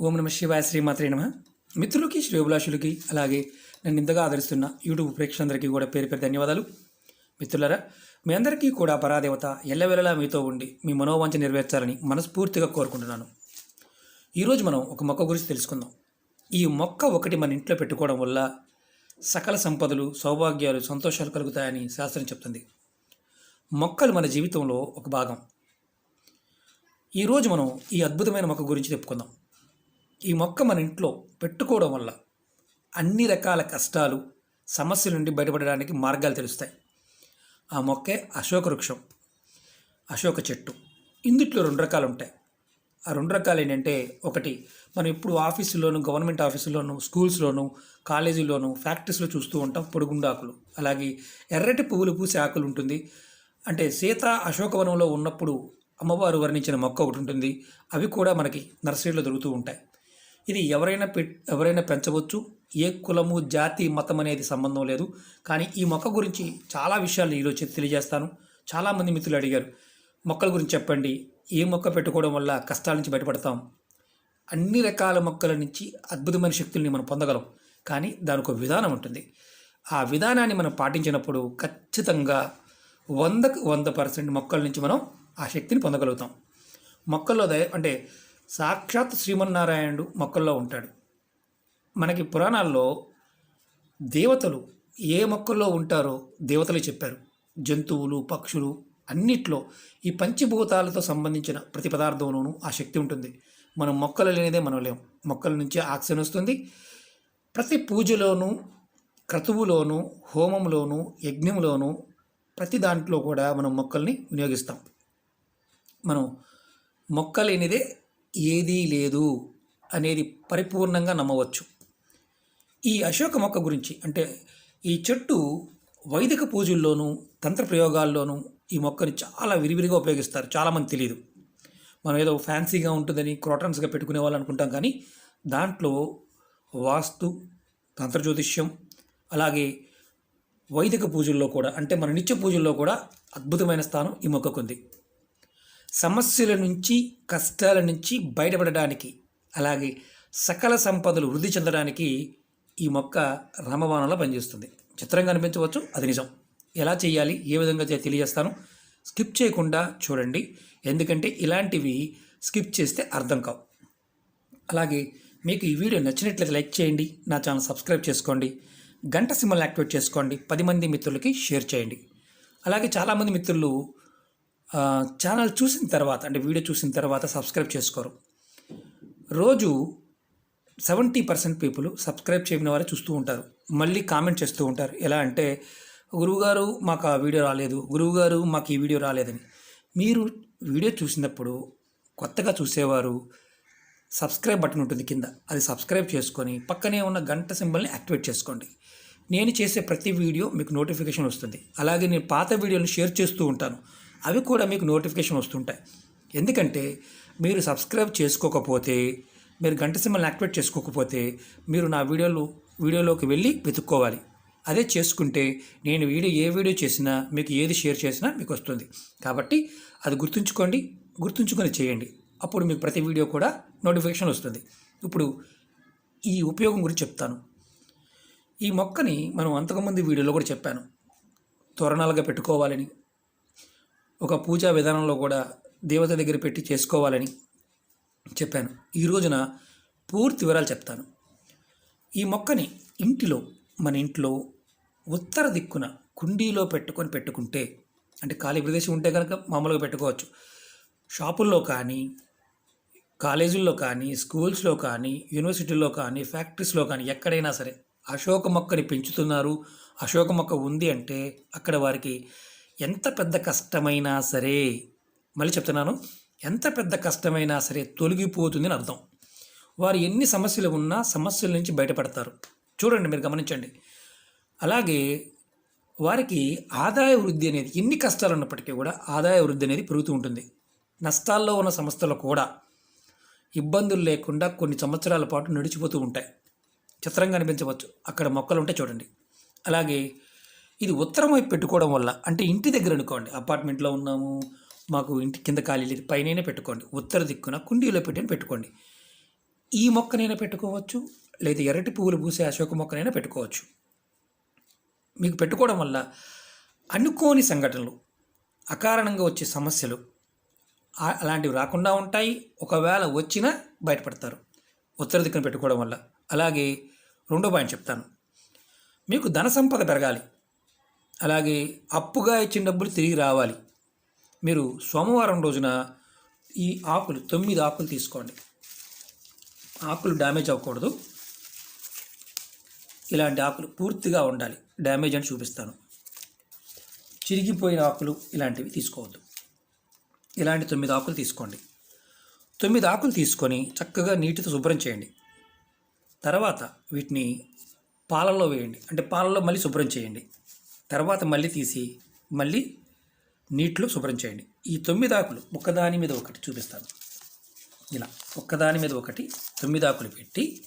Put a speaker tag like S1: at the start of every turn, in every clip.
S1: ఓం నమ శివాయ శ్రీమాత్రే నమ. మిత్రులకి శ్రేయోభిలాషులకి అలాగే నన్ను ఇంతగా ఆదరిస్తున్న యూట్యూబ్ ప్రేక్షకులందరికీ కూడా పేరు పేరు ధన్యవాదాలు. మిత్రులరా మీ అందరికీ కూడా పరాదేవత ఎల్లవెల్లలా మీతో ఉండి మీ మనోవాంఛ నెరవేర్చాలని మనస్ఫూర్తిగా కోరుకుంటున్నాను. ఈరోజు మనం ఒక మొక్క గురించి తెలుసుకుందాం. ఈ మొక్క ఒకటి మన ఇంట్లో పెట్టుకోవడం వల్ల సకల సంపదలు సౌభాగ్యాలు సంతోషాలు కలుగుతాయని శాస్త్రం చెప్తుంది. మొక్కలు మన జీవితంలో ఒక భాగం. ఈరోజు మనం ఈ అద్భుతమైన మొక్క గురించి చెప్పుకుందాం. ఈ మొక్క మన ఇంట్లో పెట్టుకోవడం వల్ల అన్ని రకాల కష్టాలు సమస్యల నుండి బయటపడడానికి మార్గాలు తెలుస్తాయి. ఆ మొక్కే అశోక వృక్షం అశోక చెట్టు. ఇందుట్లో రెండు రకాలు ఉంటాయి. ఆ రెండు రకాలు ఏంటంటే ఒకటి మనం ఇప్పుడు ఆఫీసులోను గవర్నమెంట్ ఆఫీసులోను స్కూల్స్లోను కాలేజీలోను ఫ్యాక్టరీస్లో చూస్తూ ఉంటాం పొడుగుండాకులు అలాగే ఎర్రటి పువ్వులు పూసే ఆకులు ఉంటుంది. అంటే సీత అశోకవనంలో ఉన్నప్పుడు అమ్మవారు వర్ణించిన మొక్క ఒకటి ఉంటుంది. అవి కూడా మనకి నర్సరీలో దొరుకుతూ ఉంటాయి. ఇది ఎవరైనా పె ఎవరైనా పెంచవచ్చు. ఏ కులము జాతి మతం అనేది సంబంధం లేదు. కానీ ఈ మొక్క గురించి చాలా విషయాలు ఈరోజు తెలియజేస్తాను. చాలామంది మిత్రులు అడిగారు మొక్కల గురించి చెప్పండి. ఏ మొక్క పెట్టుకోవడం వల్ల కష్టాల నుంచి బయటపడతాం? అన్ని రకాల మొక్కల నుంచి అద్భుతమైన శక్తుల్ని మనం పొందగలం. కానీ దానికి ఒక విధానం ఉంటుంది. ఆ విధానాన్ని మనం పాటించినప్పుడు ఖచ్చితంగా వందకు వంద పర్సెంట్ మొక్కల నుంచి మనం ఆ శక్తిని పొందగలుగుతాం. మొక్కల్లో దయ అంటే సాక్షాత్ శ్రీమన్నారాయణుడు మొక్కల్లో ఉంటాడు. మనకి పురాణాల్లో దేవతలు ఏ మొక్కల్లో ఉంటారో దేవతలే చెప్పారు. జంతువులు పక్షులు అన్నిట్లో ఈ పంచభూతాలతో సంబంధించిన ప్రతి పదార్థంలోనూ ఆ శక్తి ఉంటుంది. మనం మొక్కలు లేనిదే మనం లేం. మొక్కల నుంచి ఆక్సిజన్ వస్తుంది. ప్రతి పూజలోనూ క్రతువులోనూ హోమంలోనూ యజ్ఞంలోనూ ప్రతి దాంట్లో కూడా మనం మొక్కల్ని వినియోగిస్తాం. మనం మొక్క లేనిదే ఏదీ లేదు అనేది పరిపూర్ణంగా నమ్మవచ్చు. ఈ అశోక మొక్క గురించి అంటే ఈ చెట్టు వైదిక పూజల్లోనూ తంత్ర ప్రయోగాల్లోనూ ఈ మొక్కని చాలా విరివిరిగా ఉపయోగిస్తారు. చాలామంది తెలియదు మనం ఏదో ఫ్యాన్సీగా ఉంటుందని క్రోటన్స్గా పెట్టుకునే వాళ్ళు అనుకుంటాం కానీ దాంట్లో వాస్తు తంత్ర జ్యోతిష్యం అలాగే వైదిక పూజల్లో కూడా అంటే మన నిత్య పూజల్లో కూడా అద్భుతమైన స్థానం ఈ మొక్కకుంది. సమస్యల నుంచి కష్టాల నుంచి బయటపడడానికి అలాగే సకల సంపదలు వృద్ధి చెందడానికి ఈ మొక్క రామబాణంలో పనిచేస్తుంది. చిత్రంగా అనిపించవచ్చు అది నిజం. ఎలా చేయాలి ఏ విధంగా తెలియజేస్తాను. స్కిప్ చేయకుండా చూడండి. ఎందుకంటే ఇలాంటివి స్కిప్ చేస్తే అర్థం కావు. అలాగే మీకు ఈ వీడియో నచ్చినట్లయితే లైక్ చేయండి నా ఛానల్ సబ్స్క్రైబ్ చేసుకోండి గంట సింబల్ యాక్టివేట్ చేసుకోండి పది మంది మిత్రులకి షేర్ చేయండి. అలాగే చాలామంది మిత్రులు ఛానల్ చూసిన తర్వాత అంటే వీడియో చూసిన తర్వాత సబ్స్క్రైబ్ చేసుకోరు. రోజు సెవెంటీ పర్సెంట్ పీపుల్ సబ్స్క్రైబ్ చేయని వారే చూస్తూ ఉంటారు. మళ్ళీ కామెంట్ చేస్తూ ఉంటారు. ఎలా అంటే గురువుగారు మాకు ఆ వీడియో రాలేదు. గురువుగారు మాకు ఈ వీడియో రాలేదని. మీరు వీడియో చూసినప్పుడు కొత్తగా చూసేవారు సబ్స్క్రైబ్ బటన్ ఉంటుంది కింద. అది సబ్స్క్రైబ్ చేసుకొని పక్కనే ఉన్న గంట సింబల్ని యాక్టివేట్ చేసుకోండి. నేను చేసే ప్రతి వీడియో మీకు నోటిఫికేషన్ వస్తుంది. అలాగే నేను పాత వీడియోని షేర్ చేస్తూ ఉంటాను. అవి కూడా మీకు నోటిఫికేషన్ వస్తుంటాయి. ఎందుకంటే మీరు సబ్స్క్రైబ్ చేసుకోకపోతే మీరు గంట సింబల్ని యాక్టివేట్ చేసుకోకపోతే మీరు నా వీడియోలు వీడియోలోకి వెళ్ళి వెతుక్కోవాలి. అదే చేసుకుంటే నేను వీడియో ఏ వీడియో చేసినా మీకు ఏది షేర్ చేసినా మీకు వస్తుంది. కాబట్టి అది గుర్తుంచుకోండి గుర్తుంచుకొని చేయండి. అప్పుడు మీకు ప్రతి వీడియో కూడా నోటిఫికేషన్ వస్తుంది. ఇప్పుడు ఈ ఉపయోగం గురించి చెప్తాను. ఈ మొక్కని మనం అంతకుముందు వీడియోలో కూడా చెప్పాను. తోరణాలుగా పెట్టుకోవాలని. ఒక పూజా విధానంలో కూడా దేవత దగ్గర పెట్టి చేసుకోవాలని చెప్పాను. ఈ రోజున పూర్తి వివరాలు చెప్తాను. ఈ మొక్కని ఇంటిలో మన ఇంట్లో ఉత్తర దిక్కున కుండీలో పెట్టుకొని పెట్టుకుంటే అంటే ఖాళీ ప్రదేశం ఉంటే కనుక మామూలుగా పెట్టుకోవచ్చు. షాపుల్లో కానీ కాలేజీల్లో కానీ స్కూల్స్లో కానీ యూనివర్సిటీల్లో కానీ ఫ్యాక్టరీస్లో కానీ ఎక్కడైనా సరే అశోక మొక్కని పెంచుతున్నారు. అశోక మొక్క ఉంది అంటే అక్కడ వారికి ఎంత పెద్ద కష్టమైనా సరే మళ్ళీ చెప్తున్నాను ఎంత పెద్ద కష్టమైనా సరే తొలగిపోతుందని అర్థం. వారు ఎన్ని సమస్యలు ఉన్నా సమస్యల నుంచి బయటపడతారు. చూడండి మీరు గమనించండి. అలాగే వారికి ఆదాయ వృద్ధి అనేది ఎన్ని కష్టాలు ఉన్నప్పటికీ కూడా ఆదాయ వృద్ధి అనేది పెరుగుతూ ఉంటుంది. నష్టాల్లో ఉన్న సంస్థలు కూడా ఇబ్బందులు లేకుండా కొన్ని సంవత్సరాల పాటు నడిచిపోతూ ఉంటాయి. చిత్రంగా అనిపించవచ్చు. అక్కడ మొక్కలు ఉంటే చూడండి. అలాగే ఇది ఉత్తరం వైపు పెట్టుకోవడం వల్ల అంటే ఇంటి దగ్గర అనుకోండి అపార్ట్మెంట్లో ఉన్నాము మాకు ఇంటి కింద ఖాళీ లేదు పైన పెట్టుకోండి ఉత్తర దిక్కున కుండీలో పెట్టి పెట్టుకోండి. ఈ మొక్కనైనా పెట్టుకోవచ్చు లేదా ఎర్రటి పువ్వులు పూసే అశోక మొక్కనైనా పెట్టుకోవచ్చు. మీకు పెట్టుకోవడం వల్ల అనుకోని సంఘటనలు అకారణంగా వచ్చే సమస్యలు అలాంటివి రాకుండా ఉంటాయి. ఒకవేళ వచ్చినా బయటపడతారు ఉత్తర దిక్కున పెట్టుకోవడం వల్ల. అలాగే రెండో పాయింట్ చెప్తాను. మీకు ధన సంపద పెరగాలి. అలాగే అప్పుగా ఇచ్చిన డబ్బులు తిరిగి రావాలి. మీరు సోమవారం రోజున ఈ ఆకులు తొమ్మిది ఆకులు తీసుకోండి. ఆకులు డ్యామేజ్ అవ్వకూడదు. ఇలాంటి ఆకులు పూర్తిగా ఉండాలి. డ్యామేజ్ అని చూపిస్తాను. చిరిగిపోయిన ఆకులు ఇలాంటివి తీసుకోవద్దు. ఇలాంటి తొమ్మిది ఆకులు తీసుకోండి. తొమ్మిది ఆకులు తీసుకొని చక్కగా నీటితో శుభ్రం చేయండి. తర్వాత వీటిని పాలల్లో వేయండి. అంటే పాలల్లో మళ్ళీ శుభ్రం చేయండి. తర్వాత మళ్ళీ తీసి మళ్ళీ నీటిలో శుభ్రం చేయండి. ఈ తొమ్మిది ఆకులు ఒక్కదాని మీద ఒకటి చూపిస్తాను. ఇలా ఒక్కదాని మీద ఒకటి తొమ్మిది ఆకులు పెట్టి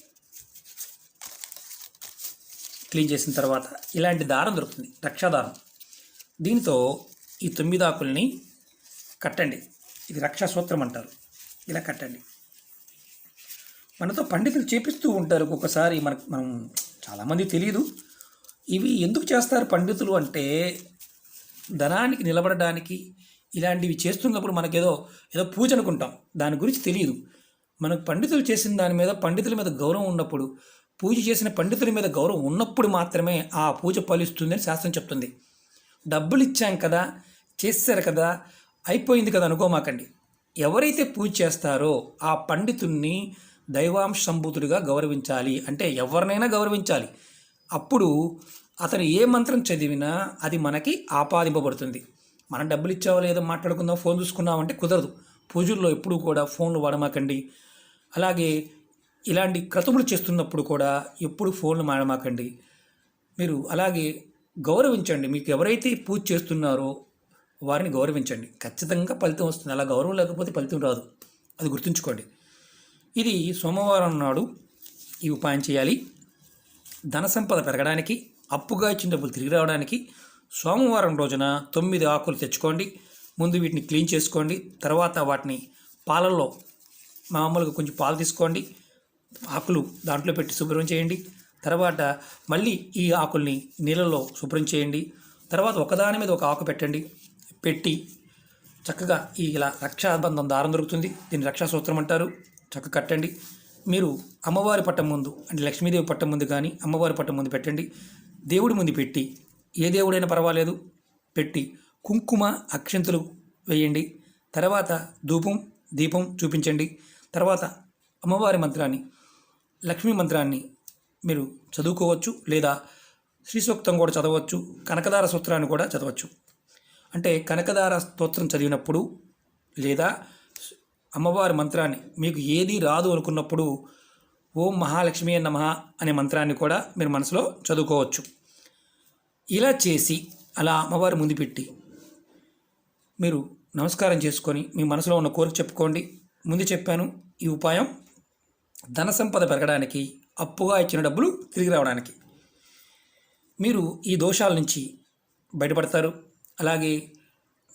S1: క్లీన్ చేసిన తర్వాత ఇలాంటి దారం దొరుకుతుంది. రక్షాదారం. దీంతో ఈ తొమ్మిది ఆకుల్ని కట్టండి. ఇది రక్షా సూత్రం అంటారు. ఇలా కట్టండి. మనతో పండితులు చేపిస్తూ ఉంటారు. ఒక్కొక్కసారి మనకు మనం చాలామంది తెలియదు ఇవి ఎందుకు చేస్తారు పండితులు అంటే ధనానికి నిలబడడానికి ఇలాంటివి చేస్తున్నప్పుడు మనకేదో ఏదో పూజ అనుకుంటాం. దాని గురించి తెలియదు. మనకు పండితులు చేసిన దాని మీద పండితుల మీద గౌరవం ఉన్నప్పుడు పూజ చేసిన పండితుల మీద గౌరవం ఉన్నప్పుడు మాత్రమే ఆ పూజ ఫలిస్తుందని శాస్త్రం చెప్తుంది. డబ్బులు ఇచ్చాం కదా చేశారు కదా అయిపోయింది కదా అనుకోమాకండి. ఎవరైతే పూజ చేస్తారో ఆ పండితుణ్ణి దైవాంశంభూతుడిగా గౌరవించాలి. అంటే ఎవరినైనా గౌరవించాలి. అప్పుడు అతను ఏ మంత్రం చదివినా అది మనకి ఆపాదింపబడుతుంది. మనం డబ్బులు ఇచ్చావో లేదో మాట్లాడుకుందాం ఫోన్ చూసుకున్నామంటే కుదరదు. పూజల్లో ఎప్పుడూ కూడా ఫోన్లు వాడమాకండి. అలాగే ఇలాంటి క్రతువులు చేస్తున్నప్పుడు కూడా ఎప్పుడు ఫోన్లు మాడమాకండి మీరు అలాగే గౌరవించండి. మీకు ఎవరైతే పూజ చేస్తున్నారో వారిని గౌరవించండి. ఖచ్చితంగా ఫలితం వస్తుంది. అలా గౌరవం లేకపోతే ఫలితం రాదు. అది గుర్తుంచుకోండి. ఇది సోమవారం నాడు ఈ ఉపాయం చేయాలి. ధన సంపద పెరగడానికి అప్పుగా ఇచ్చిన డబ్బులు తిరిగి రావడానికి సోమవారం రోజున తొమ్మిది ఆకులు తెచ్చుకోండి. ముందు వీటిని క్లీన్ చేసుకోండి. తర్వాత వాటిని పాలల్లో మామూలుగా కొంచెం పాలు తీసుకోండి. ఆకులు దాంట్లో పెట్టి శుభ్రం చేయండి. తర్వాత మళ్ళీ ఈ ఆకుల్ని నీళ్ళలో శుభ్రం చేయండి. తర్వాత ఒకదాని మీద ఒక ఆకు పెట్టండి. పెట్టి చక్కగా ఈ ఇలా రక్షాబంధం దారం దొరుకుతుంది. దీన్ని రక్షా సూత్రం అంటారు. చక్కగా కట్టండి. మీరు అమ్మవారి పట్టం ముందు అంటే లక్ష్మీదేవి పట్టం ముందు కానీ అమ్మవారి పట్టం ముందు పెట్టండి. దేవుడి ముందు పెట్టి ఏ దేవుడైనా పర్వాలేదు పెట్టి కుంకుమ అక్షంతులు వేయండి. తర్వాత ధూపం దీపం చూపించండి. తర్వాత అమ్మవారి మంత్రాన్ని లక్ష్మీ మంత్రాన్ని మీరు చదువుకోవచ్చు లేదా శ్రీ సూక్తం కూడా చదవచ్చు కనకదార సూత్రాన్ని కూడా చదవచ్చు. అంటే కనకదార స్తోత్రం చదివినప్పుడు లేదా అమ్మవారి మంత్రాన్ని మీకు ఏది రాదు అనుకున్నప్పుడు ఓం మహాలక్ష్మి నమ అనే మంత్రాన్ని కూడా మీరు మనసులో చదువుకోవచ్చు. ఇలా చేసి అలా అమ్మవారి ముందు పెట్టి మీరు నమస్కారం చేసుకొని మీ మనసులో ఉన్న కోరిక చెప్పుకోండి. ముందు చెప్పాను ఈ ఉపాయం ధన సంపద పెరగడానికి అప్పుగా ఇచ్చిన డబ్బులు తిరిగి రావడానికి. మీరు ఈ దోషాల నుంచి బయటపడతారు. అలాగే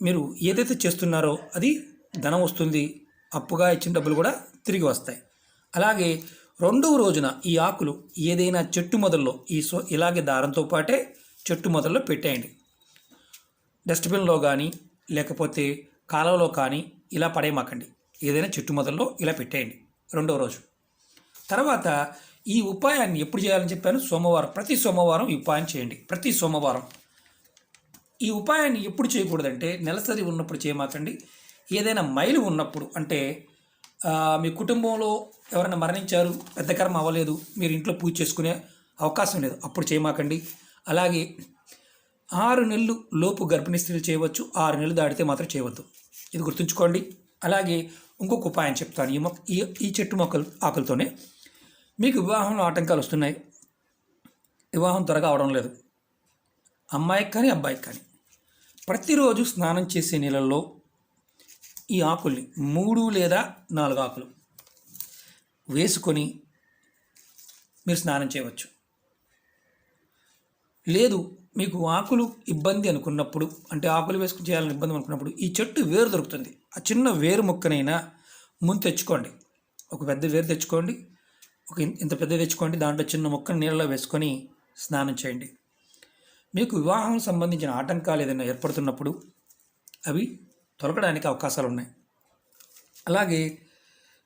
S1: మీరు ఏదైతే చేస్తున్నారో అది ధనం వస్తుంది. అప్పుగా ఇచ్చిన డబ్బులు కూడా తిరిగి వస్తాయి. అలాగే రెండవ రోజున ఈ ఆకులు ఏదైనా చెట్టు మొదల్లో ఈ సో ఇలాగే దారంతో పాటే చెట్టు మొదల్లో పెట్టేయండి. డస్ట్బిన్లో కానీ లేకపోతే కాలువలో కానీ ఇలా పడేయమాకండి. ఏదైనా చెట్టు మొదల్లో ఇలా పెట్టేయండి. రెండవ రోజు. తర్వాత ఈ ఉపాయాన్ని ఎప్పుడు చేయాలని చెప్పాను? సోమవారం. ప్రతి సోమవారం ఈ ఉపాయం చేయండి. ప్రతి సోమవారం. ఈ ఉపాయాన్ని ఎప్పుడు చేయకూడదంటే నెలసరి ఉన్నప్పుడు చేయమాకండి. ఏదైనా మైలు ఉన్నప్పుడు అంటే మీ కుటుంబంలో ఎవరైనా మరణించారు పెద్ద కర్మ అవ్వలేదు మీరు ఇంట్లో పూజ చేసుకునే అవకాశం లేదు అప్పుడు చేయమాకండి. అలాగే ఆరు నెలలు లోపు గర్భిణీ స్త్రీలు చేయవచ్చు ఆరు నెలలు దాటితే మాత్రం చేయవద్దు. ఇది గుర్తుంచుకోండి. అలాగే ఇంకొక ఉపాయం చెప్తాను. ఈ మొక్క ఈ ఈ చెట్టు మొక్కలు ఆకులతోనే మీకు వివాహంలో ఆటంకాలు వస్తున్నాయి. వివాహం త్వరగా అవడం లేదు. అమ్మాయికి కానీ అబ్బాయికి కానీ. ప్రతిరోజు స్నానం చేసే నీళ్ళల్లో ఈ ఆకుల్ని మూడు లేదా నాలుగు ఆకులు వేసుకొని మీరు స్నానం చేయవచ్చు. లేదు మీకు ఆకులు ఇబ్బంది అనుకున్నప్పుడు అంటే ఆకులు వేసుకుని చేయాలని ఇబ్బంది అనుకున్నప్పుడు ఈ చెట్టు వేరు దొరుకుతుంది. ఆ చిన్న వేరు మొక్కనైనా ముందు తెచ్చుకోండి. ఒక పెద్ద వేరు తెచ్చుకోండి. ఒక ఇంత పెద్ద తెచ్చుకోండి. దాంట్లో చిన్న ముక్కను నీళ్ళలో వేసుకొని స్నానం చేయండి. మీకు వివాహం సంబంధించిన ఆటంకాలు ఏదైనా ఏర్పడుతున్నప్పుడు అవి తొలగడానికి అవకాశాలు ఉన్నాయి అలాగే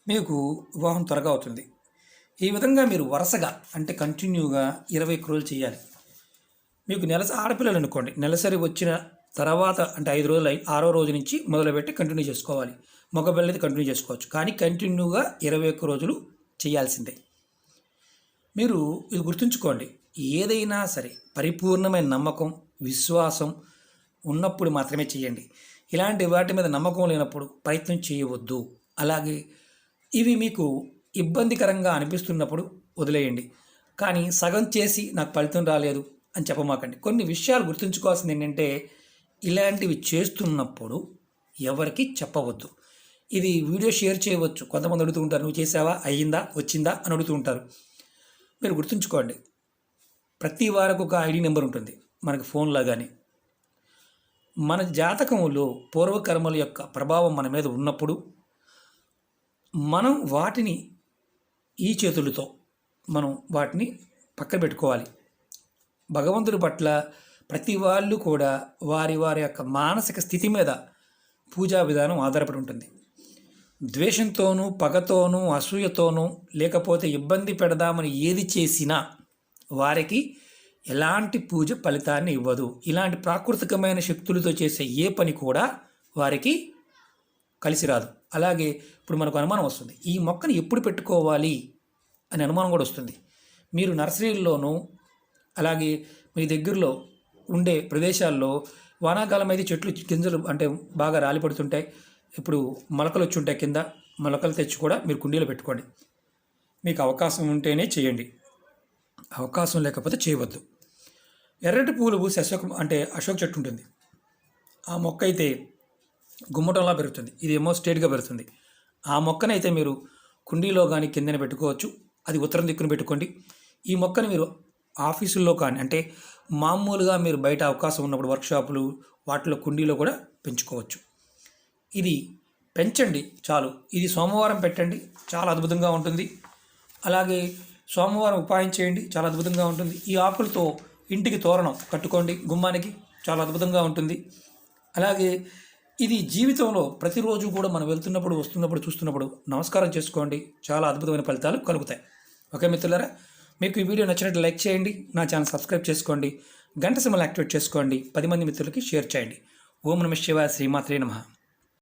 S1: మీకు వివాహం త్వరగా అవుతుంది. ఈ విధంగా మీరు వరుసగా అంటే కంటిన్యూగా ఇరవై ఒక్క రోజులు చేయాలి. మీకు నెలస ఆడపిల్లలు అనుకోండి. నెలసరి వచ్చిన తర్వాత అంటే ఐదు రోజులు అయి ఆరో రోజు నుంచి మొదలుపెట్టి కంటిన్యూ చేసుకోవాలి. మగపిల్లలది కంటిన్యూ చేసుకోవచ్చు. కానీ కంటిన్యూగా ఇరవై ఒక్క రోజులు చేయాల్సిందే. మీరు ఇది గుర్తుంచుకోండి. ఏదైనా సరే పరిపూర్ణమైన నమ్మకం విశ్వాసం ఉన్నప్పుడు మాత్రమే చేయండి. ఇలాంటి వాటి మీద నమ్మకం లేనప్పుడు ప్రయత్నం చేయవద్దు. అలాగే ఇవి మీకు ఇబ్బందికరంగా అనిపిస్తున్నప్పుడు వదిలేయండి. కానీ సగం చేసి నాకు ఫలితం రాలేదు అని చెప్పమాకండి. కొన్ని విషయాలు గుర్తుంచుకోవాల్సింది ఏంటంటే ఇలాంటివి చేస్తున్నప్పుడు ఎవరికి చెప్పవద్దు. ఇది వీడియో షేర్ చేయవచ్చు. కొంతమంది అడుగుతూ ఉంటారు నువ్వు చేసావా? అయ్యిందా? వచ్చిందా? అని అడుగుతూ ఉంటారు. మీరు గుర్తుంచుకోండి ప్రతి వారకు ఒక ఐడి నెంబర్ ఉంటుంది. మనకి ఫోన్లో కానీ మన జాతకంలో పూర్వకర్మల యొక్క ప్రభావం మన మీద ఉన్నప్పుడు మనం వాటిని ఈ చేతులతో మనం వాటిని పక్కన పెట్టుకోవాలి భగవంతుడి పట్ల ప్రతి వాళ్ళు కూడా వారి వారి యొక్క మానసిక స్థితి మీద పూజా విధానం ఆధారపడి ఉంటుంది. ద్వేషంతోనూ పగతోనూ అసూయతోనూ లేకపోతే ఇబ్బంది పెడదామని ఏది చేసినా వారికి ఎలాంటి పూజ ఫలితాన్ని ఇవ్వదు. ఇలాంటి ప్రాకృతికమైన శక్తులతో చేసే ఏ పని కూడా వారికి కలిసి రాదు. అలాగే ఇప్పుడు మనకు అనుమానం వస్తుంది. ఈ మొక్కను ఎప్పుడు పెట్టుకోవాలి అనే అనుమానం కూడా వస్తుంది. మీరు నర్సరీల్లోనూ అలాగే మీ దగ్గరలో ఉండే ప్రదేశాల్లో వానాకాలం అయితే చెట్లు గింజలు అంటే బాగా రాలిపడుతుంటాయి. ఇప్పుడు మొలకలు వచ్చి ఉంటాయి కింద మొలకలు తెచ్చి కూడా మీరు కుండీలో పెట్టుకోండి. మీకు అవకాశం ఉంటేనే చేయండి. అవకాశం లేకపోతే చేయవద్దు. ఎర్రటి పూలు పూసి అశోక్ అంటే అశోక్ చెట్టు ఉంటుంది. ఆ మొక్క అయితే గుమ్మటంలా పెరుగుతుంది. ఇదేమో స్ట్రేట్గా పెరుగుతుంది. ఆ మొక్కనైతే మీరు కుండీలో కానీ కిందన పెట్టుకోవచ్చు. అది ఉత్తరం దిక్కున పెట్టుకోండి. ఈ మొక్కను మీరు ఆఫీసుల్లో కానీ అంటే మామూలుగా మీరు బయట అవకాశం ఉన్నప్పుడు వర్క్షాపులు వాటిలో కుండీలో కూడా పెంచుకోవచ్చు. ఇది పెంచండి చాలు. ఇది సోమవారం పెట్టండి చాలా అద్భుతంగా ఉంటుంది. అలాగే సోమవారం ఉపాయం చేయండి చాలా అద్భుతంగా ఉంటుంది. ఈ ఆకులతో ఇంటికి తోరణం కట్టుకోండి గుమ్మానికి చాలా అద్భుతంగా ఉంటుంది. అలాగే ఇది జీవితంలో ప్రతిరోజు కూడా మనం వెళ్తున్నప్పుడు వస్తున్నప్పుడు చూస్తున్నప్పుడు నమస్కారం చేసుకోండి. చాలా అద్భుతమైన ఫలితాలు కలుగుతాయి. ఓకే మిత్రులారా మీకు ఈ వీడియో నచ్చినట్టు లైక్ చేయండి నా ఛానల్ సబ్స్క్రైబ్ చేసుకోండి గంట సింబల్ యాక్టివేట్ చేసుకోండి పది మంది మిత్రులకి షేర్ చేయండి. ఓం నమ శివాయ శ్రీమాత్రే నమ.